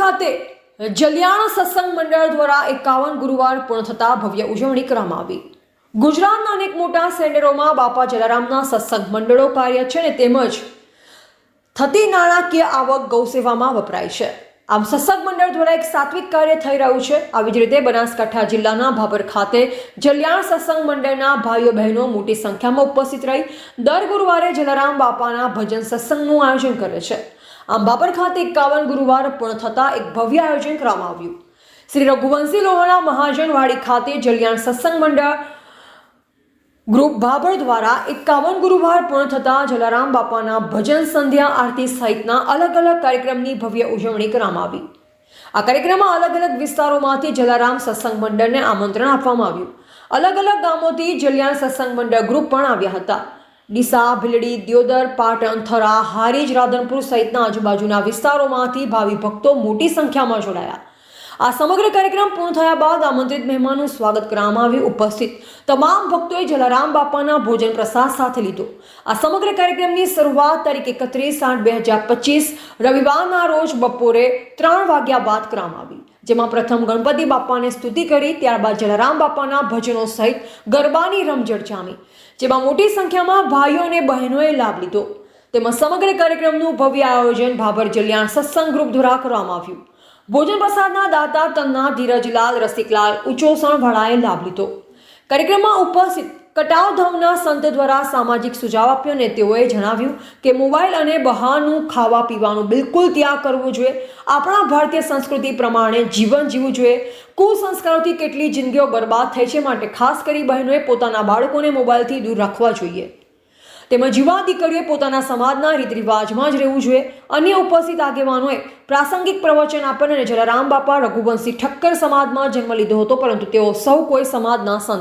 ખાતે જલિયાણ સત્સંગ મંડળ દ્વારા એકાવન ગુરુવાર પૂર્ણ થતા ભવ્ય ઉજવણી કરવામાં આવી. ગુજરાતના અનેક મોટા સેન્ટરોમાં બાપા જલારામના સત્સંગ મંડળો કાર્ય છે ને તેમજ થતી નાણાકીય આવક ગૌસેવામાં વપરાય છે. આમ સત્સંગ મંડળ દ્વારા એક સાત્વિક કાર્ય થઈ રહ્યું છે. આવી જ રીતે બનાસકાંઠા જિલ્લાના ભાભર ખાતે જલિયાણ સત્સંગ મંડળના ભાઈઓ બહેનો મોટી સંખ્યામાં ઉપસ્થિત રહી દર ગુરુવારે જલારામ બાપાના ભજન સત્સંગનું આયોજન કરે છે. આમ ભાભર ખાતે એકાવન ગુરુવાર પૂર્ણ થતાં એક ભવ્ય આયોજન કરવામાં આવ્યું. શ્રી રઘુવંશી લોહાણા મહાજનવાડી ખાતે જલિયાણ સત્સંગ મંડળ ગ્રુપ ભાભર દ્વારા એકાવન ગુરુવાર પૂર્ણ થતા જલારામ બાપાના ભજન સંધ્યા આરતી સહિતના અલગ અલગ કાર્યક્રમની ભવ્ય ઉજવણી કરવામાં આવી. આ કાર્યક્રમમાં અલગ અલગ વિસ્તારોમાંથી જલારામ સત્સંગ મંડળને આમંત્રણ આપવામાં આવ્યું. અલગ અલગ ગામોથી જલિયાણ સત્સંગ મંડળ ગ્રુપ પણ આવ્યા હતા. ડીસા, ભીલડી, દિયોદર, પાટણ, થરા, હારીજ, રાધનપુર સહિતના આજુબાજુના વિસ્તારોમાંથી ભાવિ ભક્તો મોટી સંખ્યામાં જોડાયા. આ સમગ્ર કાર્યક્રમ પૂર્ણ થયા બાદ આમંત્રિત મહેમાનનું સ્વાગત કરવામાં આવ્યું ઉપસ્થિત. તમામ ભક્તોએ જલારામ બાપાના ભોજન પ્રસાદ સાથે લીધો. આ સમગ્ર કાર્યક્રમની શરૂઆત તારીખ એકત્રીસ આઠ બે હજાર પચીસ, રવિવારના રોજ બપોરે ત્રણ વાગ્યા બાદ કરવામાં આવી. જેમાં પ્રથમ ગણપતિ બાપાને સ્તુતિ કરી, ત્યારબાદ જલારામ બાપાના ભજનો સહિત ગરબાની રમઝટ જામી, જેમાં મોટી સંખ્યામાં ભાઈઓ અને બહેનોએ લાભ લીધો. તેમાં સમગ્ર કાર્યક્રમનું ભવ્ય આયોજન ભાભર જલિયાણ સત્સંગ ગ્રુપ દ્વારા કરવામાં આવ્યું. ભોજન પ્રસાદના દાતા તન્ના ધીરજલાલ રસિકલાલ ઉચોસણ વડાએ લાભ લીધો. કાર્યક્રમમાં ઉપસ્થિત કટાવધામના સંત દ્વારા સામાજિક સુઝાવ આપ્યો અને તેઓએ જણાવ્યું કે મોબાઈલ અને બહારનું ખાવા પીવાનું બિલકુલ ત્યાગ કરવું જોઈએ. આપણા ભારતીય સંસ્કૃતિ પ્રમાણે જીવન જીવવું જોઈએ. કુસંસ્કારોથી કેટલી જિંદગીઓ બરબાદ થઈ છે માટે ખાસ કરી બહેનોએ પોતાના બાળકોને મોબાઈલથી દૂર રાખવા જોઈએ. તેમજ યુવા દીકરીઓએ પોતાના સમાજના રીત રિવાજમાં જ રહેવું જોઈએ. અન્ય ઉપસ્થિત આગેવાનોએ પ્રાસંગિક પ્રવચન આપ્યા અને જલારામ બાપા રઘુવંશી ઠક્કર સમાજમાં જન્મ લીધો હતો, પરંતુ તેઓ સૌ કોઈ સમાજના સંત